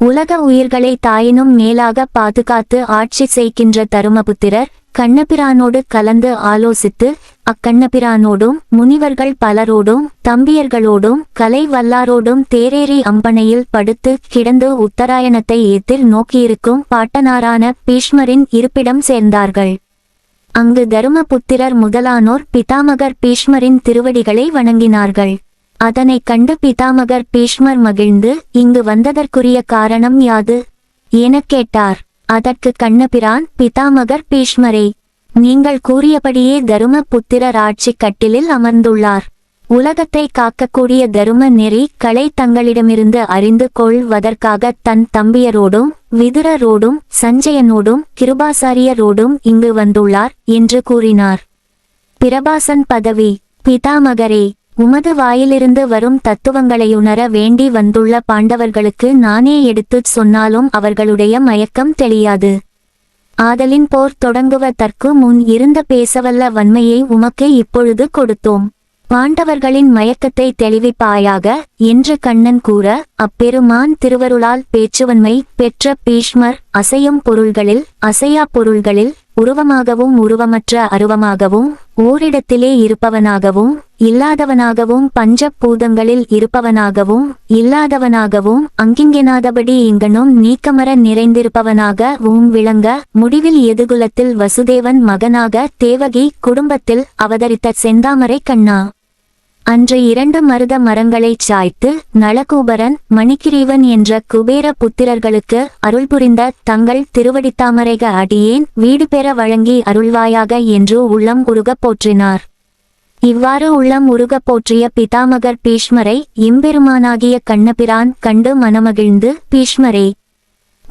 உலக உயிர்களை தாயினும் மேலாக பாதுகாத்து ஆட்சி செய்கின்ற தருமபுத்திரர் கண்ணபிரானோடு கலந்து ஆலோசித்து அக்கண்ணபிரானோடும் முனிவர்கள் பலரோடும் தம்பியர்களோடும் கலை வல்லாரோடும் தேரேறி அம்பனையில் படுத்து கிடந்து உத்தராயணத்தை ஏத்தில் நோக்கியிருக்கும் பாட்டனாரான பீஷ்மரின் இருப்பிடம் சேர்ந்தார்கள். அங்கு தருமபுத்திரர் முதலானோர் பிதாமகர் பீஷ்மரின் திருவடிகளை வணங்கினார்கள். அதனைக் கண்டு பிதாமகர் பீஷ்மர் மகிழ்ந்து இங்கு வந்ததற்குரிய காரணம் யாது எனக் கேட்டார். அதற்கு கண்ணபிரான் பிதாமகர் பீஷ்மரே நீங்கள் கூறியபடியே தருமபுத்திரர் ஆட்சி கட்டிலில் அமர்ந்துள்ளார். உலகத்தை காக்கக்கூடிய தரும நெறி களை தங்களிடமிருந்து அறிந்து கொள்வதற்காக தன் தம்பியரோடும் விதுரரோடும் சஞ்சயனோடும் கிருபாசாரியரோடும் இங்கு வந்துள்ளார் என்று கூறினார். பிரபாசன் பதவி பிதாமகரே உமது வாயிலிருந்து வரும் தத்துவங்களையுணர வேண்டி வந்துள்ள பாண்டவர்களுக்கு நானே எடுத்துச் சொன்னாலும் அவர்களுடைய மயக்கம் தெளியாது. ஆதலின் போர் தொடங்குவதற்கு முன் இருந்த பேசவல்ல வன்மையை உமக்கு இப்பொழுது கொடுத்தோம். பாண்டவர்களின் மயக்கத்தை தெளிவிப்பாயாக என்று கண்ணன் கூற அப்பெருமான் திருவருளால் பேச்சுவன்மை பெற்ற பீஷ்மர் அசையும் பொருள்களில் அசையா பொருள்களில் உருவமாகவும் உருவமற்ற அருவமாகவும் ஓரிடத்திலே இருப்பவனாகவும் இல்லாதவனாகவும் பஞ்ச பூதங்களில் இருப்பவனாகவும் இல்லாதவனாகவும் அங்கிங்கெனாதபடி இங்கனும் நீக்கமர நிறைந்திருப்பவனாக ஊம் விளங்க முடிவில் எதுகுலத்தில் வசுதேவன் மகனாக தேவகி குடும்பத்தில் அவதரித்த செந்தாமரை கண்ணா. அன்று இரண்டு மருத மரங்களைச் சாய்த்து நளகூபரன் மணிக்கிரீவன் என்ற குபேர புத்திரர்களுக்கு அருள் புரிந்த தங்கள் திருவடித்தாமரைக அடியேன் வீடு பெற வழங்கி அருள்வாயாக என்று உள்ளம் உருகப் போற்றினார். இவ்வாறு உள்ளம் உருகப் போற்றிய பிதாமகர் பீஷ்மரை இம்பெருமானாகிய கண்ணபிரான் கண்டு மனமகிழ்ந்து பீஷ்மரே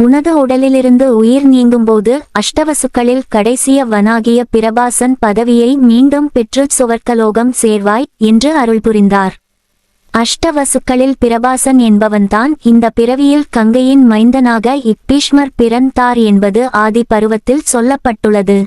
உனது உடலிலிருந்து உயிர் நீங்கும்போது அஷ்டவசுக்களில் கடைசிய வனாகிய பிரபாசன் பதவியை மீண்டும் பெற்று சுவர்க்கலோகம் சேர்வாய் என்று அருள் புரிந்தார். அஷ்டவசுக்களில் பிரபாசன் என்பவன்தான் இந்த பிறவியில் கங்கையின் மைந்தனாக இப்பீஷ்மர் பிறந்தார் என்பது ஆதி பருவத்தில் சொல்லப்பட்டுள்ளது.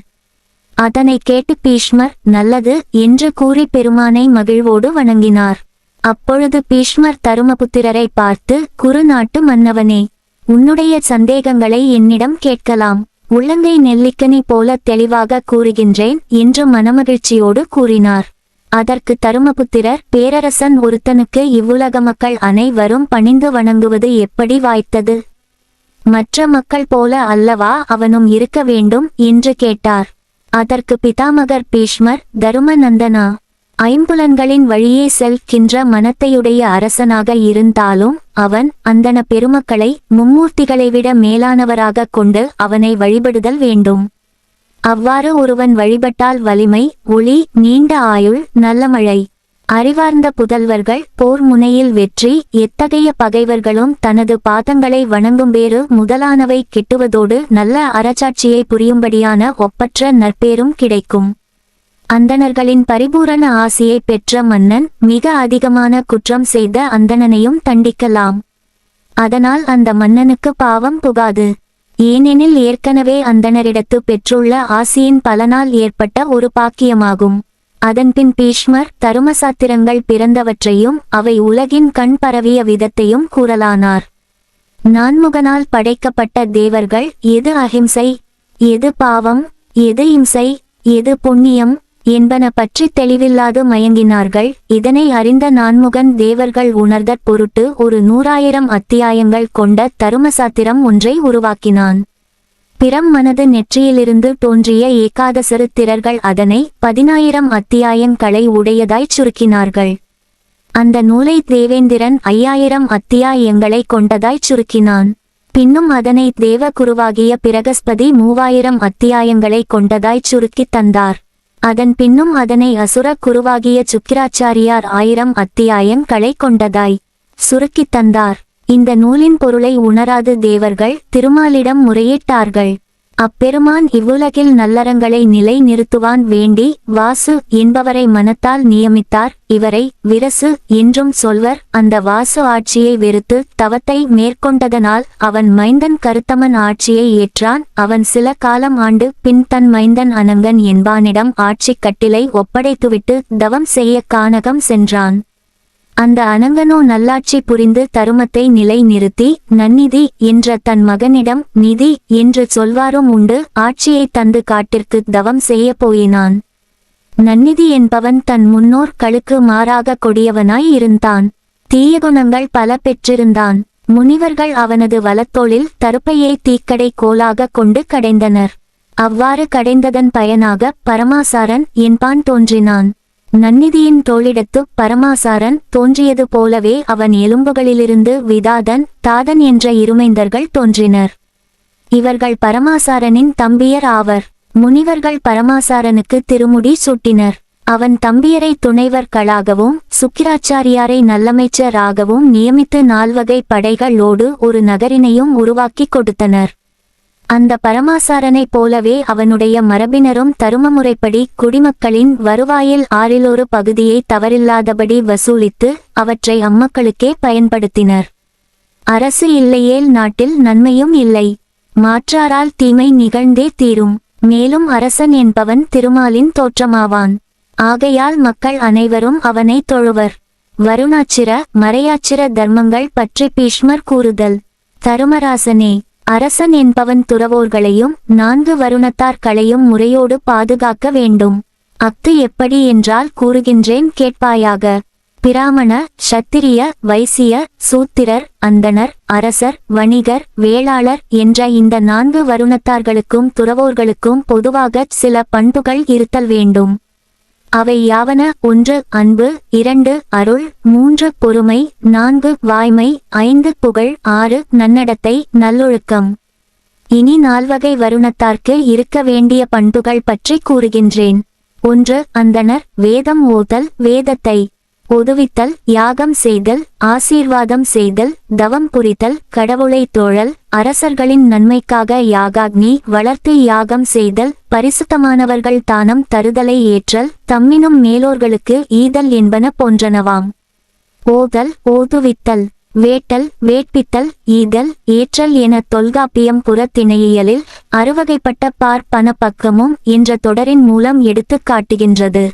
அதனை கேட்டு பீஷ்மர் நல்லது என்று கூறி பெருமானை மகிழ்வோடு வணங்கினார். அப்பொழுது பீஷ்மர் தருமபுத்திரரை பார்த்து குறுநாட்டு மன்னவனே உன்னுடைய சந்தேகங்களை என்னிடம் கேட்கலாம். உள்ளங்கை நெல்லிக்கனி போல தெளிவாக கூறுகின்றேன் என்று மனமகிழ்ச்சியோடு கூறினார். அதற்கு தருமபுத்திரர் பேரரசன் ஒருத்தனுக்கு இவ்வுலக மக்கள் அனைவரும் பணிந்து வணங்குவது எப்படி வாய்த்தது? மற்ற மக்கள் போல அல்லவா அவனும் இருக்க வேண்டும்? என்று கேட்டார். அதற்கு பிதாமகர் பீஷ்மர் தருமநந்தனா? ஐம்புலன்களின் வழியே செல்கின்ற மனத்தையுடைய அரசனாக இருந்தாலும் அவன் அந்தன பெருமக்களை மும்மூர்த்திகளை விட மேலானவராக கொண்டு அவனை வழிபடுதல் வேண்டும். அவ்வாறு ஒருவன் வழிபட்டால் வலிமை ஒளி நீண்ட ஆயுள் நல்ல மழை. அறிவார்ந்த புதல்வர்கள் போர் முனையில் வெற்றி எத்தகைய பகைவர்களும் தனது பாதங்களை வணங்கும் பேறு முதலானவை கிட்டுவதோடு நல்ல அறச்சாட்சியை புரியும்படியான ஒப்பற்ற நற்பேரும் கிடைக்கும். அந்தணர்களின் பரிபூரண ஆசையை பெற்ற மன்னன் மிக அதிகமான குற்றம் செய்த அந்தணனையும் தண்டிக்கலாம். அதனால் அந்த மன்னனுக்கு பாவம் புகாது. ஏனெனில் ஏற்கனவே அந்தணரிடத்து பெற்றுள்ள ஆசியின் பலனால் ஏற்பட்ட ஒரு பாக்கியமாகும். அதன்பின் பீஷ்மர் தருமசாத்திரங்கள் பிறந்தவற்றையும் அவை உலகின் கண் பரவிய விதத்தையும் கூறலானார். நான்முகனால் படைக்கப்பட்ட தேவர்கள் எது அஹிம்சை எது பாவம் எது இம்சை எது புண்ணியம் என்பன பற்றி தெளிவில்லாது மயங்கினார்கள். இதனை அறிந்த நான்முகன் தேவர்கள் உணர்தற் பொருட்டு ஒரு நூறாயிரம் அத்தியாயங்கள் கொண்ட தருமசாத்திரம் ஒன்றை உருவாக்கினான். பிறம் மனது நெற்றியிலிருந்து தோன்றிய ஏகாதசரு திரர்கள் அதனை பதினாயிரம் அத்தியாயங்களை உடையதாய்ச் சுருக்கினார்கள். அந்த நூலை தேவேந்திரன் ஐயாயிரம் அத்தியாயங்களை கொண்டதாய்ச் சுருக்கினான். பின்னும் அதனை தேவகுருவாகிய பிரகஸ்பதி மூவாயிரம் அத்தியாயங்களை கொண்டதாய்ச் சுருக்கித் தந்தார். அதன் பின்னும் அதனை அசுர குருவாகிய சுக்கிராச்சாரியார் ஆயிரம் அத்தியாயம் களை கொண்டதாய். சுருக்கித் தந்தார். இந்த நூலின் பொருளை உணராது தேவர்கள் திருமாலிடம் முறையிட்டார்கள். அப்பெருமான் இவ்வுலகில் நல்லறங்களை நிலை நிறுத்துவான் வேண்டி வாசு என்பவரை மனத்தால் நியமித்தார். இவரை விரசு என்றும் சொல்வர். அந்த வாசு ஆட்சியை வெறுத்து தவத்தை மேற்கொண்டதனால் அவன் மைந்தன் கருத்தமன் ஆட்சியை ஏற்றான். அவன் சில காலம் ஆண்டு பின் தன் மைந்தன் அனங்கன் என்பானிடம் ஆட்சிக் கட்டிலை ஒப்படைத்துவிட்டு தவம் செய்ய கானகம் சென்றான். அந்த அனங்கனோ நல்லாட்சி புரிந்து தருமத்தை நிலை நிறுத்தி நன்னிதி என்ற தன் மகனிடம் நிதி என்று சொல்வாரும் உண்டு ஆட்சியை தந்து காட்டிற்கு தவம் செய்ய போயினான். நன்னிதி என்பவன் தன் முன்னோர் கழுக்கு மாறாக கொடியவனாய் இருந்தான். தீய குணங்கள் பல பெற்றிருந்தான். முனிவர்கள் அவனது வலத்தோளில் தருப்பையை தீக்கடை கோலாக கொண்டு கடைந்தனர். அவ்வாறு கடைந்ததன் பயனாக பரமாசாரன் என்பான் தோன்றினான். நன்னிதியின் தோளிடத்து பரமாசாரன் தோன்றியது போலவே அவன் எலும்புகளிலிருந்து விதாதன் தாதன் என்ற இருமைந்தர்கள் தோன்றினர். இவர்கள் பரமாசாரனின் தம்பியர் ஆவர். முனிவர்கள் பரமாசாரனுக்கு திருமுடி சூட்டினர். அவன் தம்பியரை துணைவர்களாகவும் சுக்கிராச்சாரியாரை நல்லமைச்சராகவும் நியமித்து நால்வகை படைகளோடு ஒரு நகரினையும் உருவாக்கி கொடுத்தனர். அந்த பரமாசாரனைப் போலவே அவனுடைய மரபினரும் தருமமுறைப்படி குடிமக்களின் வருவாயில் ஆறிலொரு பகுதியை தவறில்லாதபடி வசூலித்து அவற்றை அம்மக்களுக்கே பயன்படுத்தினர். அரசு இல்லையேல் நாட்டில் நன்மையும் இல்லை. மாற்றாரால் தீமை நிகழ்ந்தே தீரும். மேலும் அரசன் என்பவன் திருமாலின் தோற்றமாவான். ஆகையால் மக்கள் அனைவரும் அவனை தொழுவர். வருணாச்சிர மறையாச்சிர தர்மங்கள் பற்றி பீஷ்மர் கூறுதல். தருமராசனே அரசன் என்பவன் துறவோர்களையும் நான்கு வருணத்தார்களையும் முறையோடு பாதுகாக்க வேண்டும். அஃது எப்படி என்றால் கூறுகின்றேன் கேட்பாயாக. பிராமண சத்திரிய வைசிய சூத்திரர் அந்தணர் அரசர் வணிகர் வேளாளர் என்ற இந்த நான்கு வருணத்தார்களுக்கும் துறவோர்களுக்கும் பொதுவாக சில பண்புகள் இருத்தல் வேண்டும். அவை யாவன? ஒன்று அன்பு இரண்டு அருள் மூன்று பொறுமை நான்கு வாய்மை ஐந்து புகழ் ஆறு நன்னடத்தை நல்லொழுக்கம். இனி நால்வகை வருணத்தார்க்கு இருக்க வேண்டிய பண்புகள் பற்றி கூறுகின்றேன். ஒன்று அந்தனர் வேதம் ஓதல் வேதத்தை. ஒதுவித்தல் யாகம் செய்தல் ஆசீர்வாதம் செய்தல் தவம் புரித்தல் கடவுளை தோழல் அரசர்களின் நன்மைக்காக யாகாக்னி வளர்த்து யாகம் செய்தல் பரிசுத்தமானவர்கள் தானம் தருதலை ஏற்றல் தம்மினும் மேலோர்களுக்கு ஈதல் என்பன போன்றனவாம். ஓதல் ஓதுவித்தல் வேட்டல் வேட்பித்தல் ஈதல் ஏற்றல் என தொல்காப்பியம் புறத்திணையியலில் அறுவகைப்பட்ட பார்ப்பன பக்கமும் என்ற தொடரின் மூலம் எடுத்துக் காட்டுகின்றது.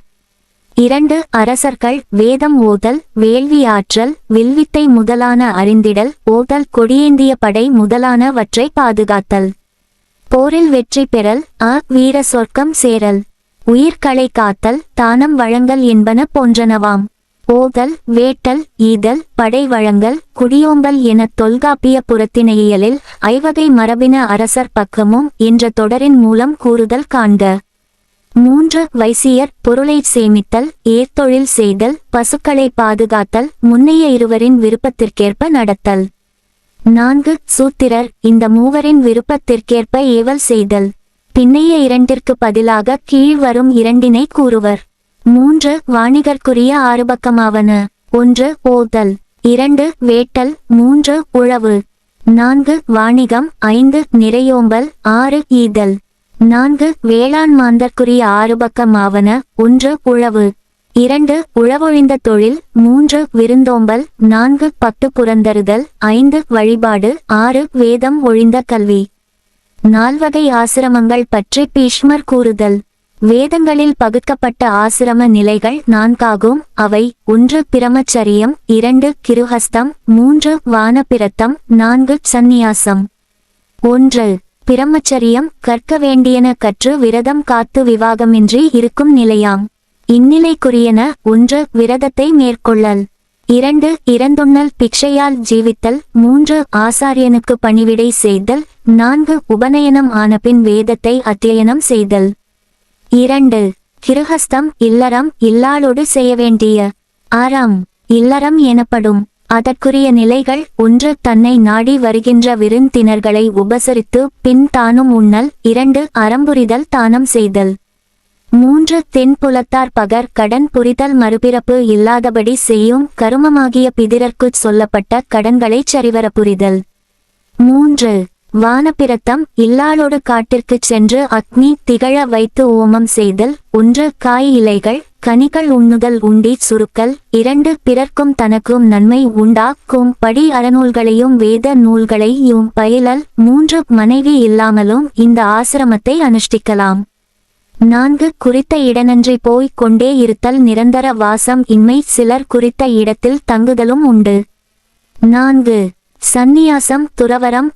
இரண்டு அரசர்கள் வேதம் ஓதல் வேள்வி ஆற்றல் வில்வித்தை முதலான அறிந்திடல் ஓதல் கொடியேந்திய படை முதலானவற்றை பாதுகாத்தல். போரில் வெற்றி பெறல் அ வீர சொர்க்கம் சேரல். உயிர்களை காத்தல் தானம் வழங்கல் என்பன போன்றனவாம். ஓதல் வேட்டல் ஈதல் படை வழங்கல் குடியோம்பல் என தொல்காப்பிய புறத்திணையியலில் ஐவகை மரபின அரசர் பக்கமும் என்ற தொடரின் மூலம் கூறுதல் காண்க. மூன்று வைசியர் பொருளை சேமித்தல் ஏர்த்தொழில் செய்தல் பசுக்களை பாதுகாத்தல் முன்னைய இருவரின் விருப்பத்திற்கேற்ப நடத்தல். நான்கு சூத்திரர் இந்த மூவரின் விருப்பத்திற்கேற்ப ஏவல் செய்தல். பின்னைய இரண்டிற்கு பதிலாக கீழ்வரும் இரண்டினை கூறுவர். மூன்று வாணிகர்க்குரிய ஆறுபக்கமாவன. ஒன்று ஓதல் இரண்டு வேட்டல் மூன்று உழவு. நான்கு வாணிகம் ஐந்து நிறையோம்பல் ஆறு ஈதல். நான்கு வேளாண் மாந்தர்க்குரிய ஆறுபக்கமாவன ஒன்று உழவு. இரண்டு உழவொழிந்த தொழில். மூன்று விருந்தோம்பல். நான்கு பட்டு புறந்தருதல். ஐந்து வழிபாடு. ஆறு வேதம் ஒழிந்த கல்வி. நால்வகை ஆசிரமங்கள் பற்றி பீஷ்மர் கூறுதல். வேதங்களில் பகுக்கப்பட்ட ஆசிரம நிலைகள் நான்காகும். அவை ஒன்று பிரமச்சரியம் இரண்டு கிருஹஸ்தம். மூன்று வானப்பிரத்தம். நான்கு சந்நியாசம். ஒன்று பிரம்மச்சரியம் கற்க வேண்டியன கற்று விரதம் காத்து விவாகமின்றி இருக்கும் நிலையாம். இந்நிலைக்குரியன ஒன்று விரதத்தை மேற்கொள்ளல் இரண்டு இறந்துண்ணல் பிக்ஷையால் ஜீவித்தல் மூன்று ஆசாரியனுக்கு பணிவிடை செய்தல் நான்கு உபநயனம் ஆனபின் வேதத்தை அத்தியனம் செய்தல். இரண்டு கிருஹஸ்தம் இல்லறம் இல்லாளோடு செய்ய வேண்டிய ஆறாம் இல்லறம் எனப்படும். அதற்குரிய நிலைகள் ஒன்று தன்னை நாடி வருகின்ற விருந்தினர்களை உபசரித்து பின் தானும் உண்ணல் இரண்டு அறம்புரிதல் தானம் செய்தல். மூன்று தென்புலத்தார் பகர் கடன் புரிதல் மறுபிறப்பு இல்லாதபடி செய்யும் கருமமாகிய பிதிரர்க்குச் சொல்லப்பட்ட கடன்களைச் சரிவர புரிதல் மூன்று வானப்பிரத்தம் இல்லாளோடு காட்டிற்குச் சென்று அக்னி திகழ வைத்து ஓமம் செய்தல் ஒன்று காய் இலைகள் கனிகள் உண்ணுதல் உண்டி சுருக்கல் இரண்டு பிறர்க்கும் தனக்கும் நன்மை உண்டாக்கும் படி அறநூல்களையும் வேத நூல்களையும் பயிலல் மூன்று மனைவி இல்லாமலும் இந்த ஆசிரமத்தை அனுஷ்டிக்கலாம். நான்கு குறித்த இடனன்றி போய்க் கொண்டே இருத்தல் நிரந்தர வாசம் இன்மை சிலர் குறித்த இடத்தில் தங்குதலும் உண்டு. நான்கு சந்நியாசம் துறவரம்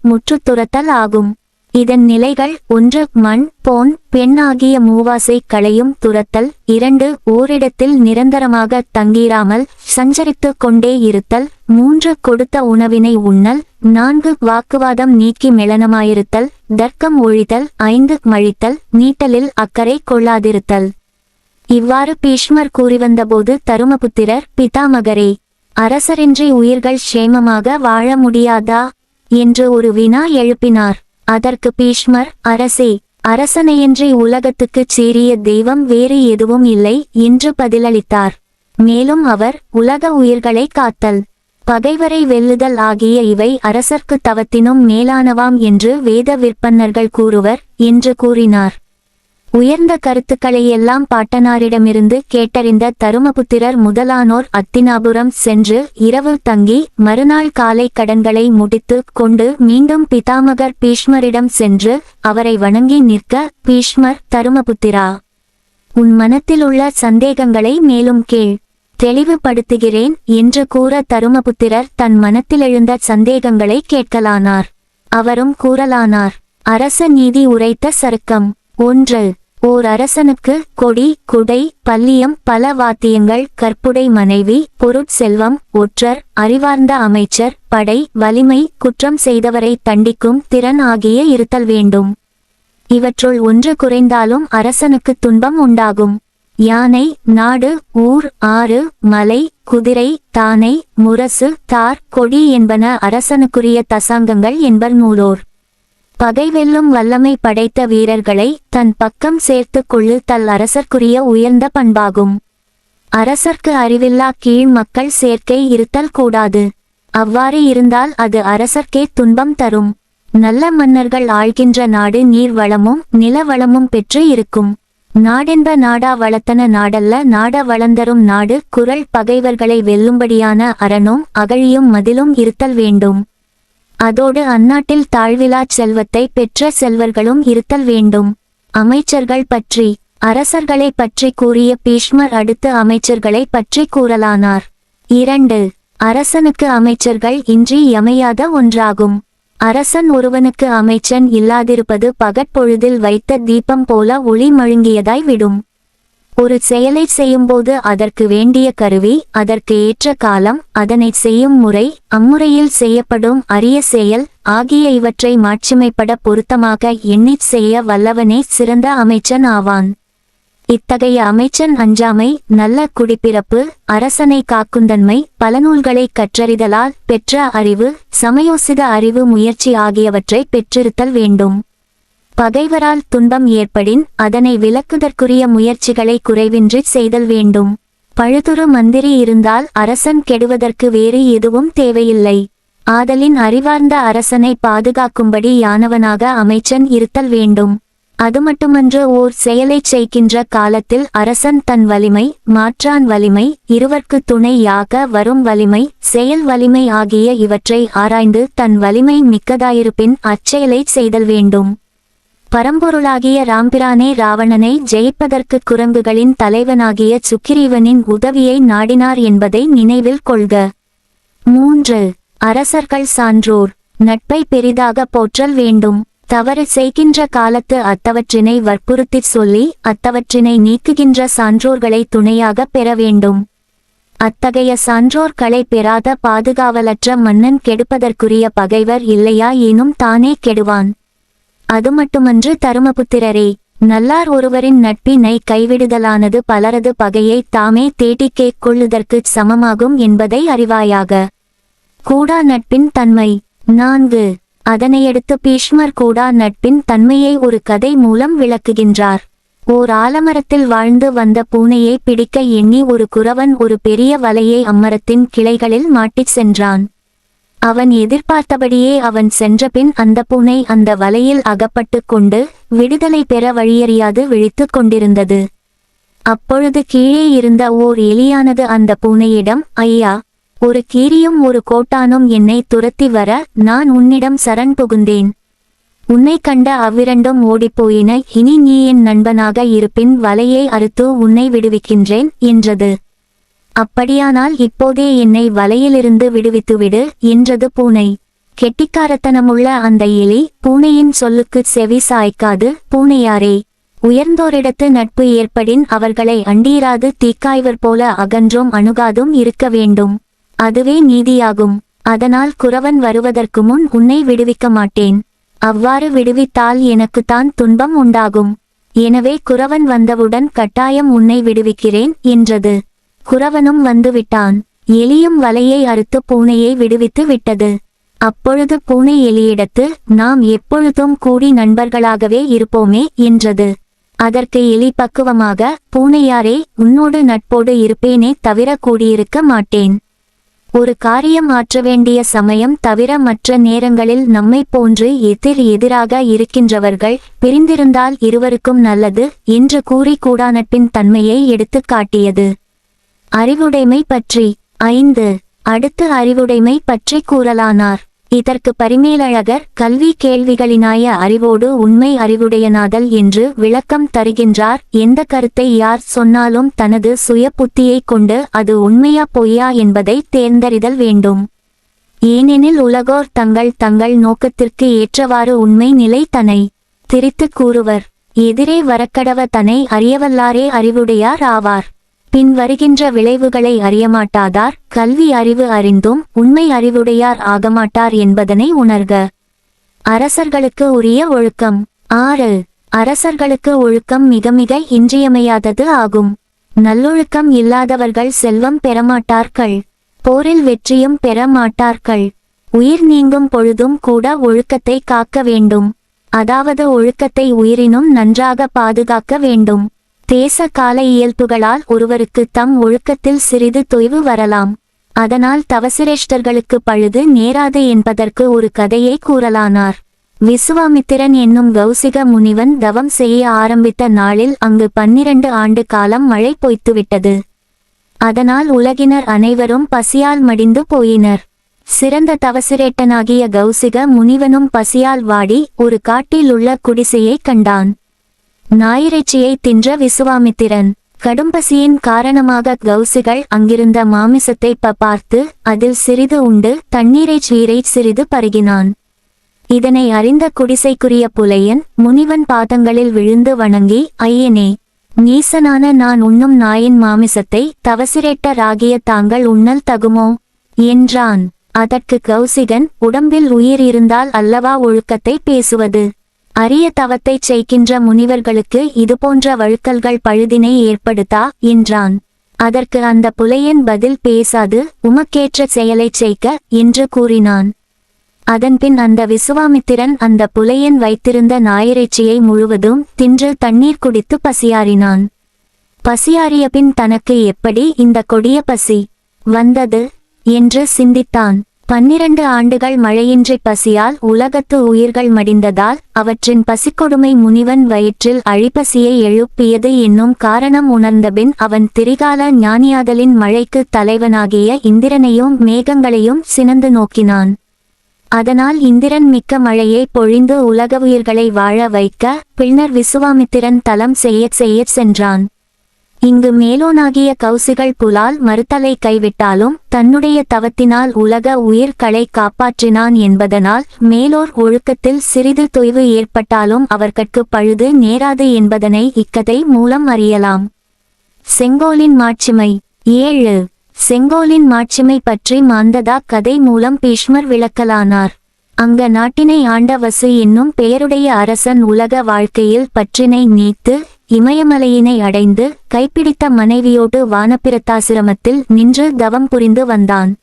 துரத்தல் ஆகும். இதன் நிலைகள் ஒன்று மண் போன் பெண் ஆகிய மூவாசை களையும் துரத்தல் இரண்டு ஓரிடத்தில் நிரந்தரமாக தங்கிராமல் சஞ்சரித்து கொண்டே இருத்தல். மூன்று கொடுத்த உணவினை உண்ணல். நான்கு வாக்குவாதம் நீக்கி மெளனமாயிருத்தல். தர்க்கம் ஒழித்தல். ஐந்து மழித்தல். நீட்டலில் அக்கறை கொள்ளாதிருத்தல். இவ்வாறு பீஷ்மர் கூறிவந்தபோது தருமபுத்திரர் பிதாமகரே அரசரின்றி உயிர்கள் க்ஷேமமாக வாழ முடியாதா? என்று ஒரு வினா எழுப்பினார். அதற்கு பீஷ்மர் அரசே அரசனையின்றி உலகத்துக்குச் சீரிய தெய்வம் வேறு எதுவும் இல்லை என்று பதிலளித்தார். மேலும் அவர் உலக உயிர்களை காத்தல். பகைவரை வெல்லுதல் ஆகிய இவை அரசர்க்கு தவத்தினும் மேலானவாம் என்று வேத விற்பன்னர்கள் கூறுவர் என்று கூறினார். உயர்ந்த கருத்துக்களை எல்லாம் பாட்டனாரிடமிருந்து கேட்டறிந்த தருமபுத்திரர் முதலானோர் அத்தினாபுரம் சென்று இரவு தங்கி மறுநாள் காலை கடன்களை முடித்து கொண்டு மீண்டும் பிதாமகர் பீஷ்மரிடம் சென்று அவரை வணங்கி நிற்க பீஷ்மர் தருமபுத்திரா உன் மனத்தில் உள்ள சந்தேகங்களை மேலும் கீழ் தெளிவுபடுத்துகிறேன் என்று கூற தருமபுத்திரர் தன் மனத்தில் எழுந்த சந்தேகங்களை கேட்கலானார். அவரும் கூறலானார் அரச நீதி உரைத்த சருக்கம் ஒன்று ஓர் அரசனுக்கு கொடி குடை பல்லியம் பல வாத்தியங்கள் கற்புடை மனைவி பொருட்செல்வம் ஒற்றர் அறிவார்ந்த அமைச்சர் படை வலிமை குற்றம் செய்தவரை தண்டிக்கும் திறன் ஆகிய இருத்தல் வேண்டும். இவற்றுள் ஒன்று குறைந்தாலும் அரசனுக்கு துன்பம் உண்டாகும். யானை நாடு ஊர் ஆறு மலை குதிரை தானை முரசு தார் கொடி என்பன அரசனுக்குரிய தசாங்கங்கள் என்பர் நூலோர். பகை வெல்லும் வல்லமை படைத்த வீரர்களை தன் பக்கம் சேர்த்து கொள்ளு தல் அரசர்க்குரிய உயர்ந்த பண்பாகும். அரசர்க்கு அறிவில்லா கீழ் மக்கள் சேர்க்கை இருத்தல் கூடாது. அவ்வாறு இருந்தால் அது அரசர்க்கே துன்பம் தரும். நல்ல மன்னர்கள் ஆழ்கின்ற நாடு நீர் வளமும் நில வளமும் பெற்று இருக்கும். நாடென்ப நாடா வளத்தன நாடல்ல நாட வளந்தரும் நாடு குரல் பகைவர்களை வெல்லும்படியான அறனும் அகழியும் மதிலும் இருத்தல் வேண்டும். அதோடு அந்நாட்டில் தாழ்விலாச் செல்வத்தை பெற்ற செல்வர்களும் இருத்தல் வேண்டும். அமைச்சர்கள் பற்றி அரசர்களை பற்றி கூறிய பீஷ்மர் அடுத்து அமைச்சர்களை பற்றி கூறலானார். இரண்டு அரசனுக்கு அமைச்சர்கள் இன்றி யமையாத ஒன்றாகும். அரசன் ஒருவனுக்கு அமைச்சன் இல்லாதிருப்பது பகற்பொழுதில் வைத்த தீபம் போல ஒளி மழுங்கியதாய் விடும். ஒரு செயலை செய்யும்போது அதற்கு வேண்டிய கருவி அதற்கு ஏற்ற காலம் அதனை செய்யும் முறை அம்முறையில் செய்யப்படும் அரிய செயல் ஆகிய இவற்றை மாட்சிமைப்பட பொருத்தமாக எண்ணிச் செய்ய வல்லவனே சிறந்த அமைச்சன் ஆவான். இத்தகைய அமைச்சன் அஞ்சாமை நல்ல குடிப்பிறப்பு அரசனை காக்குந்தன்மை பலநூல்களை கற்றறிதலால் பெற்ற அறிவு சமயோசித அறிவு முயற்சி ஆகியவற்றை பெற்றிருத்தல் வேண்டும். பகைவரால் துன்பம் ஏற்படின் அதனை விலக்குதற்குரிய முயற்சிகளை குறைவின்றி செய்தல் வேண்டும். பழுதுரு மந்திரி இருந்தால் அரசன் கெடுவதற்கு வேறு எதுவும் தேவையில்லை. ஆதலின் அறிவார்ந்த அரசனை பாதுகாக்கும்படி யானவனாக அமைச்சன் இருத்தல் வேண்டும். அது மட்டுமன்று ஓர் செயலைச் செய்கின்ற காலத்தில் அரசன் தன் வலிமை மாற்றான் வலிமை இருவர்க்கு துணையாக வரும் வலிமை செயல் வலிமை ஆகிய இவற்றை ஆராய்ந்து தன் வலிமை மிக்கதாயிருப்பின் அச்செயலைச் செய்தல் வேண்டும். பரம்பொருளாகிய ராம்பிரானே ராவணனை ஜெயிப்பதற்கு குரங்குகளின் தலைவனாகிய சுக்கிரீவனின் உதவியை நாடினார் என்பதை நினைவில் கொள்க. மூன்று. அரசர்கள் சான்றோர். நட்பை பெரிதாக போற்றல் வேண்டும். தவறு செய்கின்ற காலத்து அத்தவற்றினை வற்புறுத்திச் சொல்லி அத்தவற்றினை நீக்குகின்ற சான்றோர்களை துணையாக பெற வேண்டும். அத்தகைய சான்றோர்களை பெறாத பாதுகாவலற்ற மன்னன் கெடுப்பதற்குரிய பகைவர் இல்லையா? எனும் தானே கெடுவான். அது மட்டுமன்று தருமபுத்திரரே நல்லார் ஒருவரின் நட்பினை கைவிடுதலானது பலரது பகையை தாமே தேடிக் கேட்கொள்ளுதற்குச் சமமாகும் என்பதை அறிவாயாக. கூடா நட்பின் தன்மை. நான்கு. அதனையடுத்து பீஷ்மர் கூடா நட்பின் தன்மையை ஒரு கதை மூலம் விளக்குகின்றார். ஓர் ஆலமரத்தில் வாழ்ந்து வந்த பூனையை பிடிக்க எண்ணி ஒரு குறவன் ஒரு பெரிய வலையை அம்மரத்தின் கிளைகளில் மாட்டிச் சென்றான். அவன் எதிர்பார்த்தபடியே அவன் சென்றபின் அந்த பூனை அந்த வலையில் அகப்பட்டு கொண்டு விடுதலை பெற வழியறியாது விழித்துக் கொண்டிருந்தது. அப்பொழுது கீழே இருந்த ஓர் எலியானது அந்த பூனையிடம் ஐயா ஒரு கீரியும் ஒரு கோட்டானும் என்னை துரத்தி வர நான் உன்னிடம் சரண் புகுந்தேன். உன்னை கண்ட அவ்விரண்டும் ஓடிப்போயின. இனி நீ என் நண்பனாக இருப்பின் வலையை அறுத்து உன்னை விடுவிக்கின்றேன் என்றது. அப்படியானால் இப்போதே என்னை வலையிலிருந்து விடுவித்துவிடு என்றது பூனை. கெட்டிக்காரத்தனமுள்ள அந்த எலி பூனையின் சொல்லுக்கு செவி சாய்க்காது பூனையாரே. உயர்ந்தோரிடத்து நட்பு ஏற்படின் அவர்களை அண்டீராது தீக்காய்வர் போல அகன்றும் அணுகாதும் இருக்க வேண்டும். அதுவே நீதியாகும். அதனால் குறவன் வருவதற்கு முன் உன்னை விடுவிக்க மாட்டேன். அவ்வாறு விடுவித்தால் எனக்குத்தான் துன்பம் உண்டாகும். எனவே குறவன் வந்தவுடன் கட்டாயம் உன்னை விடுவிக்கிறேன் என்றது. குறவனும் வந்துவிட்டான். எலியும் வலையை அறுத்து பூனையை விடுவித்து விட்டது. அப்பொழுது பூனை எலியிடத்து நாம் எப்பொழுதும் கூடி நண்பர்களாகவே இருப்போமே என்றது. அதற்கு எலி பக்குவமாக பூனையாரே உன்னோடு நட்போடு இருப்பேனே தவிர கூடியிருக்க மாட்டேன். ஒரு காரியம் ஆற்ற வேண்டிய சமயம் தவிர மற்ற நேரங்களில் நம்மைப் போன்று எதிர் எதிராக இருக்கின்றவர்கள் பிரிந்திருந்தால் இருவருக்கும் நல்லது என்று கூறி கூடாநட்பின் தன்மையை எடுத்துக் காட்டியது. அறிவுடைமை பற்றி ஐந்து. அடுத்து அறிவுடைமை பற்றி கூறலானார். இதற்கு பரிமேலழகர் கல்வி கேள்விகளினாய அறிவோடு உண்மை அறிவுடையனாதல் என்று விளக்கம் தருகின்றார். எந்த கருத்தை யார் சொன்னாலும் தனது சுய புத்தியை கொண்டு அது உண்மையா பொய்யா என்பதை தேர்ந்தறிதல் வேண்டும். ஏனெனில் உலகோர் தங்கள் தங்கள் நோக்கத்திற்கு ஏற்றவாறு உண்மை நிலை தனை திரித்துக் கூறுவர். எதிரே வரக்கடவ தனை அறியவல்லாரே அறிவுடையார் ஆவார். பின் வருகின்ற விளைவுகளை அறியமாட்டாதார். கல்வி அறிவு அறிந்தும் உண்மை அறிவுடையார் ஆகமாட்டார் என்பதனை உணர்க. அரசர்களுக்கு உரிய ஒழுக்கம். ஆறு. அரசர்களுக்கு ஒழுக்கம் மிக மிக இன்றியமையாதது ஆகும். நல்லொழுக்கம் இல்லாதவர்கள் செல்வம் பெறமாட்டார்கள். போரில் வெற்றியும் பெற மாட்டார்கள் உயிர் நீங்கும் பொழுதும் கூட ஒழுக்கத்தை காக்க வேண்டும். அதாவது ஒழுக்கத்தை உயிரினும் நன்றாக பாதுகாக்க வேண்டும். தேச கால இயல்புகளால் ஒருவருக்கு தம் ஒழுக்கத்தில் சிறிது தொய்வு வரலாம். அதனால் தவசிரேஷ்டர்களுக்கு பழுது நேராது என்பதற்கு ஒரு கதையை கூறலானார். விசுவாமித்திரன் என்னும் கௌசிக முனிவன் தவம் செய்ய ஆரம்பித்த நாளில் அங்கு பன்னிரண்டு ஆண்டு காலம் மழை பொய்த்துவிட்டது. அதனால் உலகினர் அனைவரும் பசியால் மடிந்து போயினர். சிறந்த தவசிரேட்டனாகிய கௌசிக முனிவனும் பசியால் வாடி ஒரு காட்டில் உள்ள குடிசையைக் கண்டான். ஞாயிறைச்சியை தின்ற விசுவாமித்திரன் கடும்பசியின் காரணமாக கௌசிகள் அங்கிருந்த மாமிசத்தை ப பார்த்து அதில் சிறிது உண்டு தண்ணீரைச் சீரை சிறிது பருகினான். இதனை அறிந்த குடிசைக்குரிய புலையன் முனிவன் பாதங்களில் விழுந்து வணங்கி ஐயனே நீசனான நான் உண்ணும் நாயின் மாமிசத்தை தவசிரேட்டராகிய தாங்கள் உண்ணல் தகுமோ என்றான். அதற்கு கௌசிகன் உடம்பில் உயிர் இருந்தால் அல்லவா ஒழுக்கத்தை பேசுவது? அரிய தவத்தைச் செய்கின்ற முனிவர்களுக்கு இதுபோன்ற வழுக்கல்கள் பழுதினை ஏற்படுத்தா? என்றான். அதற்கு அந்த புலையன் பதில் பேசாது உமக்கேற்ற செயலைச் செய்க என்று கூறினான். அதன்பின் அந்த விசுவாமித்திரன் அந்த புலையன் வைத்திருந்த ஞாயிறைச்சியை முழுவதும் தின்று தண்ணீர் குடித்து பசியாறினான். பசியாறிய பின் தனக்கு எப்படி இந்த கொடிய பசி வந்தது? என்று சிந்தித்தான். பன்னிரண்டு ஆண்டுகள் மழையின்றி பசியால் உலகத்து உயிர்கள் மடிந்ததால் அவற்றின் பசிக்கொடுமை முனிவன் வயிற்றில் அழிப்பசியை எழுப்பியது என்னும் காரணம் உணர்ந்தபின் அவன் திரிகால ஞானியாதலின் மழைக்கு தலைவனாகிய இந்திரனையும் மேகங்களையும் சினந்து நோக்கினான். அதனால் இந்திரன் மிக்க மழையை பொழிந்து உலக உயிர்களை வாழ வைக்க பின்னர் விசுவாமித்திரன் தலம் செய்ய செய்யச் சென்றான். இங்கு மேலோனாகிய கௌசிகள் புலால் மறுத்தலை கைவிட்டாலும் தன்னுடைய தவத்தினால் உலக உயிர்களை காப்பாற்றினான் என்பதனால் மேலோர் ஒழுக்கத்தில் சிறிது தொய்வு ஏற்பட்டாலும் அவர்கட்கு பழுது நேராது என்பதனை இக்கதை மூலம் அறியலாம். செங்கோலின் மாட்சிமை. ஏழு. செங்கோலின் மாட்சிமை பற்றி மாந்ததா கதை மூலம் பீஷ்மர் விளக்கலானார். அங்க நாட்டினை ஆண்ட வசு என்னும் பெயருடைய அரசன் உலக வாழ்க்கையில் பற்றினை நீத்து இமயமலையினை அடைந்து கைப்பிடித்த மனைவியோடு வானப்பிரத்தாசிரமத்தில் நின்று தவம் புரிந்து வந்தான்.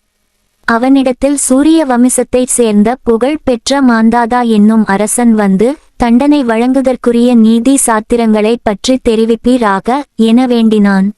அவனிடத்தில் சூரிய வம்சத்தைச் சேர்ந்த புகழ் பெற்ற மாந்தாதா என்னும் அரசன் வந்து தண்டனை வழங்குதற்குரிய நீதி சாத்திரங்களை பற்றி தெரிவிப்பீராக என வேண்டினான்.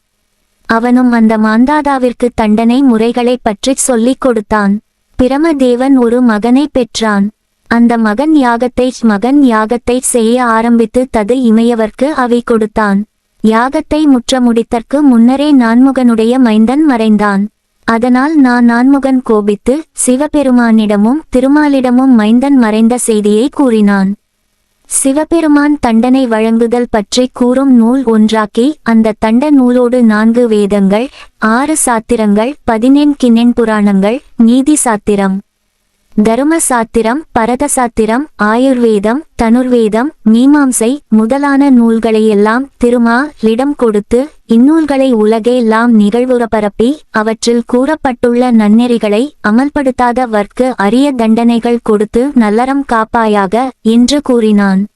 அவனும் அந்த மாந்தாதாவிற்கு தண்டனை முறைகளை பற்றிச் சொல்லிக் கொடுத்தான். பிரமதேவன் ஒரு மகனை பெற்றான். அந்த மகன் யாகத்தை மகன் யாகத்தை செய்ய ஆரம்பித்து தது இமையவர்க்கு அவை கொடுத்தான். யாகத்தை முற்ற முடித்தற்கு முன்னரே நான்முகனுடைய மைந்தன் மறைந்தான். அதனால் நான் நான்முகன் கோபித்து சிவபெருமானிடமும் திருமாலிடமும் மைந்தன் மறைந்த செய்தியை கூறினான். சிவபெருமான் தண்டனை வழங்குதல் பற்றி கூறும் நூல் ஒன்றாக்கி அந்த தண்ட நூலோடு நான்கு வேதங்கள் ஆறு சாத்திரங்கள் பதினெண் கிண்ணெண் புராணங்கள் நீதி சாத்திரம். தருமசாத்திரம் பரதசாத்திரம் பரத சாத்திரம் ஆயுர்வேதம் தனுர்வேதம் மீமாம்சை முதலான நூல்களையெல்லாம் திருமா லிடம் கொடுத்து இந்நூல்களை உலகெல்லாம் நிகழ்வுற பரப்பி அவற்றில் கூறப்பட்டுள்ள நன்னெறிகளை அமல்படுத்தாத வர்க்கு அரிய தண்டனைகள் கொடுத்து நல்லறம் காப்பாயாக என்று கூறினான்.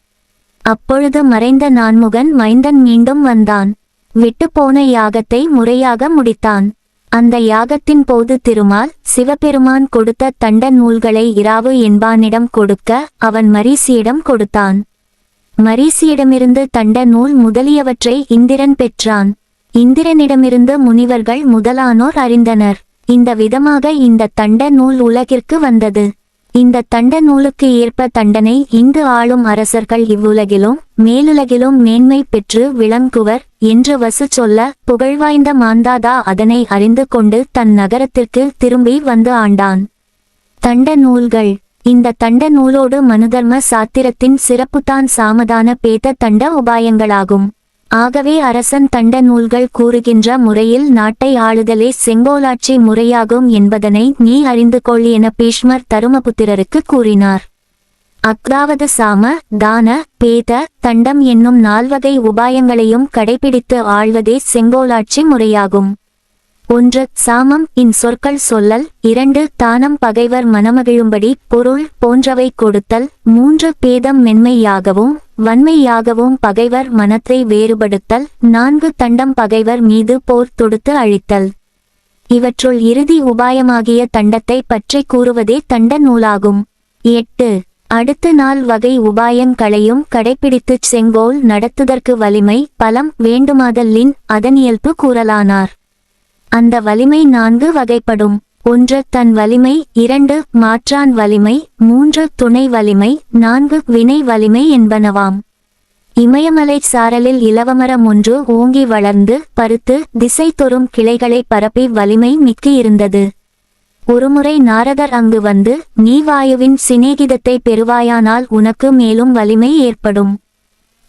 அப்பொழுது மறைந்த நான்முகன் மைந்தன் மீண்டும் வந்தான். விட்டுப்போன யாகத்தை முறையாக முடித்தான். அந்த யாகத்தின் போது திருமால் சிவபெருமான் கொடுத்த தண்ட நூல்களை இராவு என்பானிடம் கொடுக்க அவன் மரீசியிடம் கொடுத்தான். மரீசியிடமிருந்து தண்ட நூல் முதலியவற்றை இந்திரன் பெற்றான். இந்திரனிடமிருந்து முனிவர்கள் முதலானோர் அறிந்தனர். இந்த விதமாக இந்த தண்ட நூல் உலகிற்கு வந்தது. இந்த தண்ட நூலுக்கு ஏற்ப தண்டனை இங்கு ஆளும் அரசர்கள் இவ்வுலகிலும் மேலுலகிலும் மேன்மை பெற்று விளங்குவர் என்று வசு சொல்ல புகழ்வாய்ந்த மாந்தாதா அதனை அறிந்து கொண்டு தன் நகரத்திற்கு திரும்பி வந்து ஆண்டான். தண்ட நூல்கள். இந்த தண்ட நூலோடு மனுதர்ம சாத்திரத்தின் சிறப்புதான் சாமதான பேத தண்ட உபாயங்களாகும். ஆகவே அரசன் தண்ட நூல்கள் கூறுகின்ற முறையில் நாட்டை ஆளுதலே செங்கோலாட்சி முறையாகும் என்பதனை நீ அறிந்து கொள் என பீஷ்மர் தருமபுத்திரருக்கு கூறினார். அக்தாவது சாம தான பேத தண்டம் என்னும் நால்வகை உபாயங்களையும் கடைபிடித்து ஆள்வதே செங்கோலாட்சி முறையாகும். ஒன்று சாமம் இன் சொற்கள் சொல்லல். இரண்டு தானம் பகைவர் மனமகிழும்படி பொருள் போன்றவை கொடுத்தல். மூன்று பேதம் மென்மையாகவும் வன்மையாகவும் பகைவர் மனத்தை வேறுபடுத்தல். நான்கு தண்டம் பகைவர் மீது போர் தொடுத்து அழித்தல். இவற்றுள் இறுதி உபாயமாகிய தண்டத்தை பற்றி கூறுவதே தண்ட நூலாகும். எட்டு அடுத்த நாள் வகை உபாயங்களையும் கடைபிடித்துச் செங்கோல் நடத்துதற்கு வலிமை பலம் வேண்டுமாதலின் அதன் இயல்பு கூறலானார். அந்த வலிமை நான்கு வகைப்படும். ஒன்று தன் வலிமை. இரண்டு மாற்றான் வலிமை. மூன்று துணை வலிமை. நான்கு வினை வலிமை என்பனவாம். இமயமலை சாரலில் இலவமரம் ஒன்று ஓங்கி வளர்ந்து பருத்து திசை தொறும் கிளைகளை பரப்பி வலிமை மிக்கு இருந்தது. ஒருமுறை நாரதர் அங்கு வந்து நீ வாயுவின் சிநேகிதத்தை பெறுவாயானால் உனக்கு மேலும் வலிமை ஏற்படும்.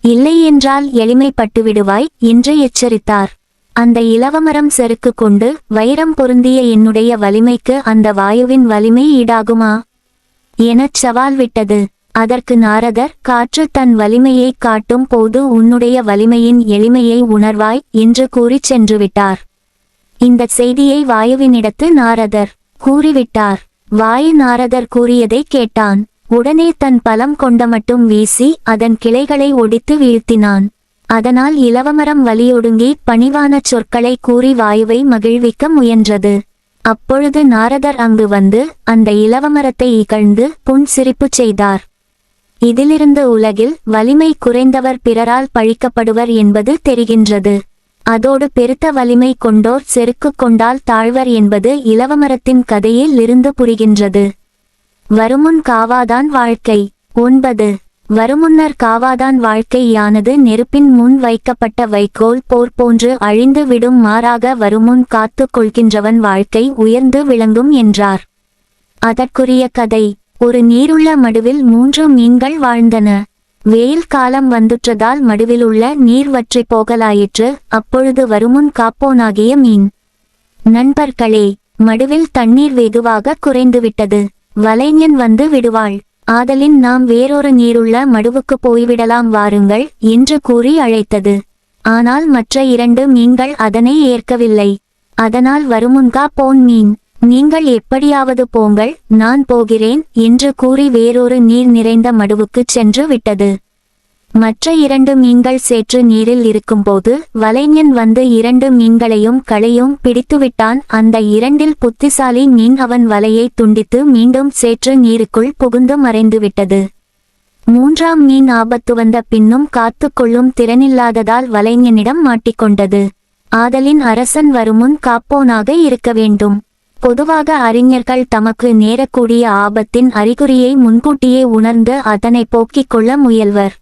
இல்லை என்றால் எளிமைப்பட்டு விடுவாய் என்று எச்சரித்தார். அந்த இலவமரம் செருக்கு கொண்டு வைரம் பொருந்திய என்னுடைய வலிமைக்கு அந்த வாயுவின் வலிமை ஈடாகுமா? எனச் சவால் விட்டது. அதற்கு நாரதர் காற்று தன் வலிமையை காட்டும் போது உன்னுடைய வலிமையின் எளிமையை உணர்வாய் என்று கூறிச் சென்று விட்டார் இந்த செய்தியை வாயுவினிடத்து நாரதர் கூறிவிட்டார். வாயு நாரதர் கூறியதை கேட்டான். உடனே தன் பலம் கொண்ட மட்டும் வீசி அதன் கிளைகளை ஒடித்து வீழ்த்தினான். அதனால் இலவமரம் வலியொடுங்கி பணிவான சொற்களை கூறி வாயுவை மகிழ்விக்க முயன்றது. அப்பொழுது நாரதர் அங்கு வந்து அந்த இலவமரத்தை இகழ்ந்து புன்சிரிப்பு செய்தார். இதிலிருந்து உலகில் வலிமை குறைந்தவர் பிறரால் பழிக்கப்படுவர் என்பது தெரிகின்றது. அதோடு பெருத்த வலிமை கொண்டோர் செருக்கு கொண்டால் தாழ்வர் என்பது இலவமரத்தின் கதையில் இருந்து புரிகின்றது. வருமுன் காவாதான் வாழ்க்கை. ஒன்பது வருமுன்னர் காவாதான் வாழ்க்கையானது நெருப்பின் முன் வைக்கப்பட்ட வைக்கோல் போர் போன்று அழிந்து விடும் மாறாக வருமுன் காத்து கொள்கின்றவன் வாழ்க்கை உயர்ந்து விளங்கும் என்றார். அதற்குரிய கதை ஒரு நீருள்ள மடுவில் மூன்று மீன்கள் வாழ்ந்தன. வெயில் காலம் வந்துற்றதால் மடுவிலுள்ள நீர் வற்றி போகலாயிற்று அப்பொழுது வருமுன் காப்போனாகிய மீன். நண்பர்களே மடுவில் தண்ணீர் வெகுவாக குறைந்துவிட்டது. வலைஞன் வந்து விடுவாள். ஆதலின் நாம் வேறொரு நீருள்ள மடுவுக்கு போய்விடலாம் வாருங்கள் என்று கூறி அழைத்தது. ஆனால் மற்ற இரண்டு மீன்கள் அதனை ஏற்கவில்லை. அதனால் வருமுன்கா போன் மீன். நீங்கள் எப்படியாவது போங்கள் நான் போகிறேன் என்று கூறி வேறொரு நீர் நிறைந்த மடுவுக்குச் சென்று விட்டது. மற்ற இரண்டு மீன்கள் சேற்று நீரில் இருக்கும்போது வலைஞன் வந்து இரண்டு மீன்களையும் களையும் பிடித்துவிட்டான். அந்த இரண்டில் புத்திசாலி மீன் அவன் வலையை துண்டித்து மீண்டும் சேற்று நீருக்குள் புகுந்து மறைந்துவிட்டது. மூன்றாம் மீன் ஆபத்து வந்த பின்னும் காத்து கொள்ளும் திறனில்லாததால் வலைஞனிடம் மாட்டிக்கொண்டது. ஆதலின் அரசன் வருமுன் காப்போனாக இருக்க வேண்டும். பொதுவாக அறிஞர்கள் தமக்கு நேரக்கூடிய ஆபத்தின் அறிகுறியை முன்கூட்டியே உணர்ந்து அதனை போக்கிக் கொள்ள முயல்வர்.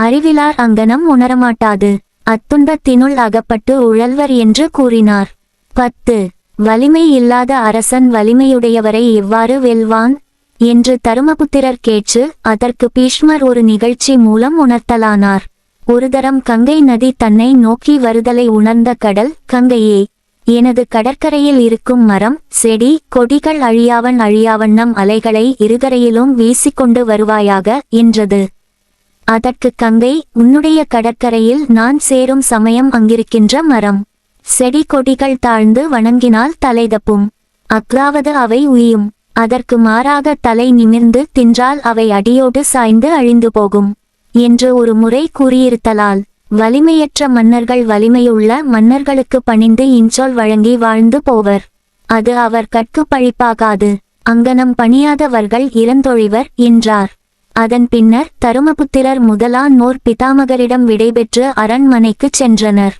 அறிவிலார் அங்கனம் உணரமாட்டாது. அத்துன்பத்தினுள் அகப்பட்டு உழல்வர் என்று கூறினார். பத்து. வலிமை இல்லாத அரசன் வலிமையுடையவரை எவ்வாறு வெல்வான்? என்று தருமபுத்திரர் கேட்டு அதற்கு பீஷ்மர் ஒரு நிகழ்ச்சி மூலம் உணர்த்தலானார். ஒரு தரம் கங்கை நதி தன்னை நோக்கி வருதலை உணர்ந்த கடல் கங்கையே எனது கடற்கரையில் இருக்கும் மரம் செடி கொடிகள் அழியாவன் அழியாவண்ணம் அலைகளை இருகரையிலும் வீசிக்கொண்டு வருவாயாக என்றது. அதற்கு கங்கை உன்னுடைய கடற்கரையில் நான் சேரும் சமயம் அங்கிருக்கின்ற மரம். செடி கொடிகள் தாழ்ந்து வணங்கினால் தலைதப்பும் அக்ராவது அவை உயும் அதற்கு மாறாக தலை நிமிர்ந்து தின்றால் அவை அடியோடு சாய்ந்து அழிந்து போகும். என்று ஒரு முறை கூறியிருத்தலால் வலிமையற்ற மன்னர்கள் வலிமையுள்ள மன்னர்களுக்கு பணிந்து இன்சொல் வழங்கி வாழ்ந்து போவர். அது அவர் கற்கு பழிப்பாகாது. அங்கனம் பணியாதவர்கள் இறந்தொழிவர் என்றார். அதன் பின்னர் தருமபுத்திரர் முதலானோர் பிதாமகரிடம் விடைபெற்று அரண்மனைக்குச் சென்றனர்.